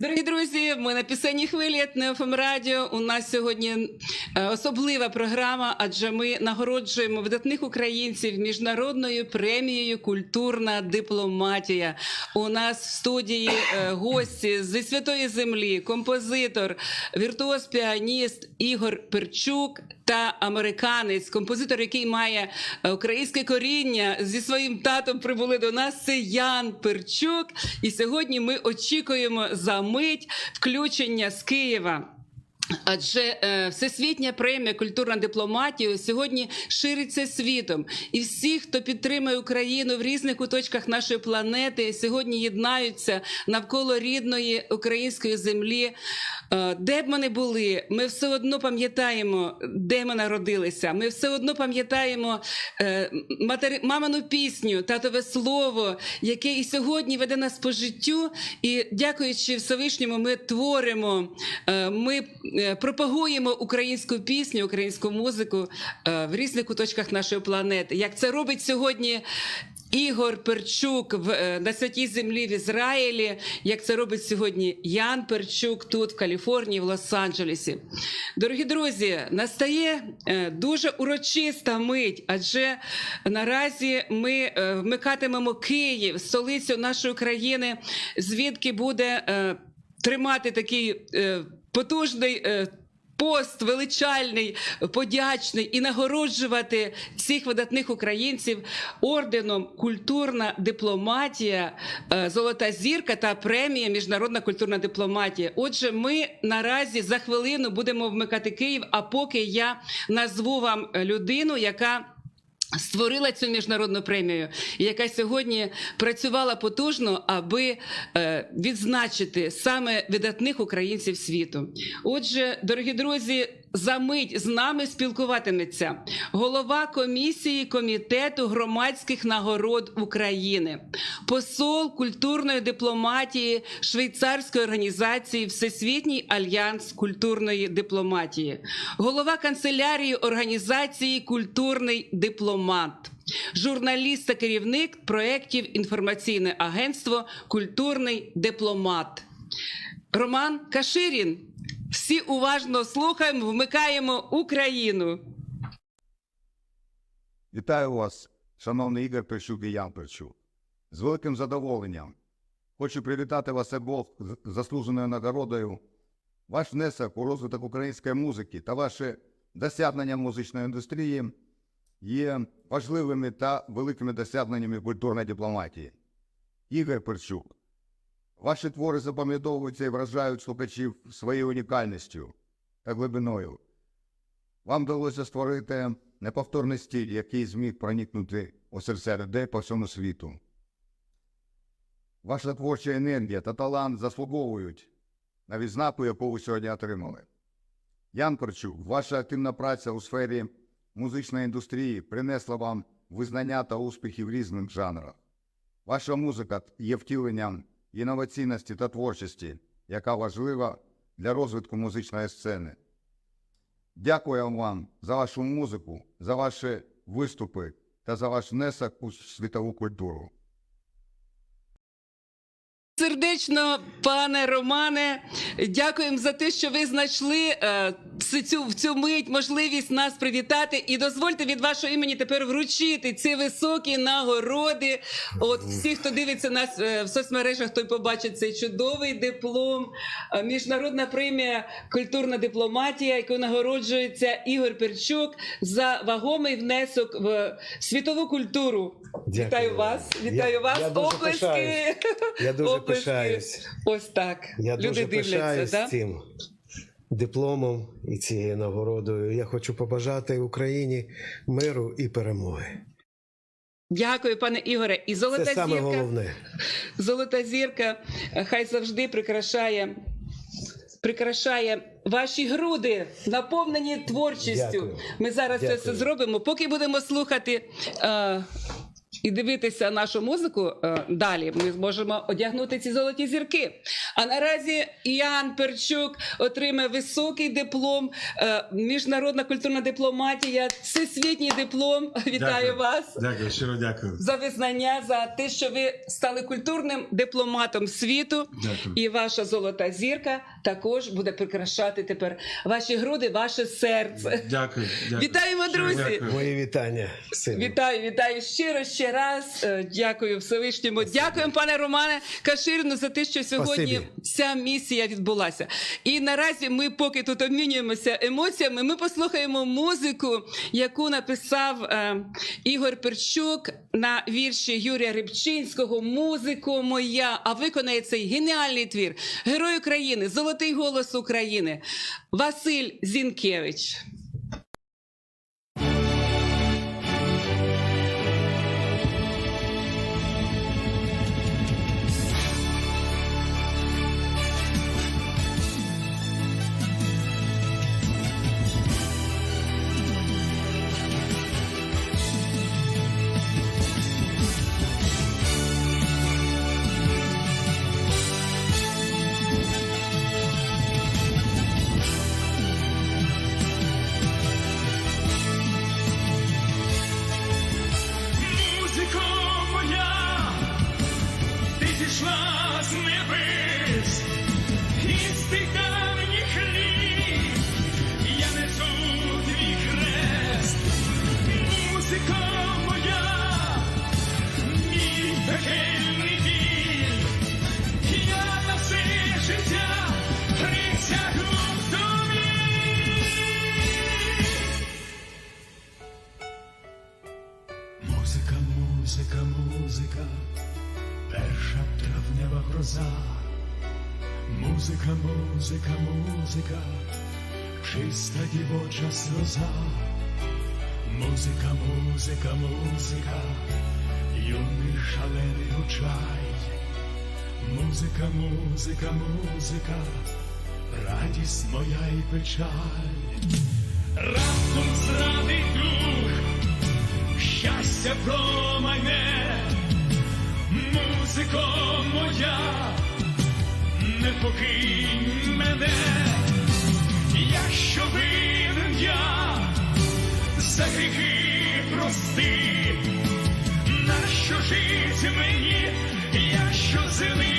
Дорогі друзі, ми на пісенній хвилі ФМ Радіо. У нас сьогодні е, особлива програма, адже ми нагороджуємо видатних українців міжнародною премією Культурна дипломатія. У нас в студії е, гості зі святої землі, композитор, віртуоз піаніст Ігор Перчук та американець, композитор, який має е, українське коріння зі своїм татом прибули до нас. Це Ян Перчук. І сьогодні ми очікуємо за мить включення з Києва. Адже е, всесвітня премія культурна дипломатія сьогодні шириться світом, і всі, хто підтримує Україну в різних куточках нашої планети, сьогодні єднаються навколо рідної української землі. Е, де б ми не були, ми все одно пам'ятаємо, де ми народилися. Ми все одно пам'ятаємо е, матері... мамину пісню, татове слово, яке і сьогодні веде нас по життю. І дякуючи Всевишньому, ми творимо, ми пропагуємо українську пісню, українську музику е, в різних куточках нашої планети. Як це робить сьогодні Ігор Перчук в, е, на святій землі в Ізраїлі, як це робить сьогодні Ян Перчук тут, в Каліфорнії, в Лос-Анджелесі. Дорогі друзі, настає е, дуже урочиста мить, адже наразі ми е, вмикатимемо Київ, столицю нашої країни, звідки буде е, тримати такий е, потужний. е, Пост величальний, подячний і нагороджувати цих видатних українців орденом Культурна дипломатія, е, Золота зірка та премія Міжнародна культурна дипломатія. Отже, ми наразі за хвилину будемо вмикати Київ. А поки я назву вам людину, яка Створила цю міжнародну премію, яка сьогодні працювала потужно, аби е, відзначити саме видатних українців світу. Отже, дорогі друзі, за мить з нами спілкуватиметься голова комісії комітету громадських нагород України, посол культурної дипломатії швейцарської організації Всесвітній альянс культурної дипломатії, голова канцелярії організації Культурний дипломат. Журналіст та керівник проєктів інформаційне агентство Культурний дипломат. Роман Каширін. Всі уважно слухаємо, вмикаємо Україну. Вітаю вас, шановний Ігор Перчук і Ян Перчук. З великим задоволенням хочу привітати вас обох з заслуженою нагородою. Ваш внесок у розвиток української музики та ваші досягнення музичної індустрії є важливими та великими досягненнями культурної дипломатії. Ігор Перчук, ваші твори запам'ятовуються і вражають слухачів своєю унікальністю та глибиною. Вам вдалося створити неповторний стиль, який зміг проникнути у серця людей по всьому світу. Ваша творча енергія та талант заслуговують на відзнаку, яку ви сьогодні отримали. Ян Корчук, ваша активна праця у сфері музичної індустрії принесла вам визнання та успіхи в різних жанрах. Ваша музика є втіленням інноваційності та творчості, яка важлива для розвитку музичної сцени. Дякую вам за вашу музику, за ваші виступи та за ваш внесок у світову культуру. Сердечно, пане Романе, дякуємо за те, що ви знайшли е, цю, в цю мить можливість нас привітати. І дозвольте від вашого імені тепер вручити ці високі нагороди. От всі, хто дивиться нас е, в соцмережах, той побачить цей чудовий диплом. Е, Міжнародна премія Культурна дипломатія, якою нагороджується Ігор Перчук за вагомий внесок в світову культуру. Дякую. Вітаю вас! Вітаю Я- вас! я дуже пишаюсь. Я дуже. пишаюсь. Ось так. Я Люди дуже дивляться, пишаюсь да? цим дипломом і цією нагородою. Я хочу побажати Україні миру і перемоги. Дякую, пане Ігоре. І золота Це саме зірка, головне. золота зірка, хай завжди прикрашає. Прикрашає ваші груди, наповнені творчістю. Дякую. Ми зараз це все зробимо. Поки будемо слухати е, і дивитися нашу музику е, далі, ми зможемо одягнути ці золоті зірки. А наразі Іан Перчук отримає високий диплом, е, міжнародна культурна дипломатія, всесвітній диплом. Вітаю Дякую. вас. Дякую, щиро дякую. За визнання за те, що ви стали культурним дипломатом світу, Дякую. і ваша золота зірка також буде прикрашати тепер ваші груди, ваше серце. Дякую. дякую. Вітаємо, друзі! дякую. Мої вітання. сину. Вітаю, вітаю щиро ще раз. Е, Дякую Всевишньому. Дякуємо, пане Романе Каширину, за те, що сьогодні ця місія відбулася. І наразі ми, поки тут обмінюємося емоціями, ми послухаємо музику, яку написав е, Ігор Перчук на вірші Юрія Рибчинського Музико моя. А виконає цей геніальний твір Герой України, Золотий голос України Василь Зінкевич. Музика, музика, перша травнева гроза. Музика, музика, музика, чиста дівоча сльоза. Музика, музика, музика, юний шалений очай. Музика, музика, музика, радість моя і печаль. Раптом зрадий дух щастя мене, музико моя, не покинь мене, якщо винен я, за гріхи прости, нащо жити мені, якщо зникнеш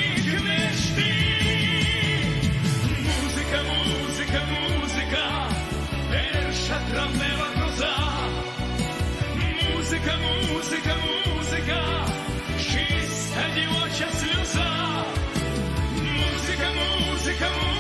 come on.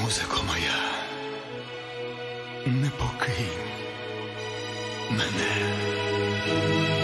Музико моя, не покинь мене.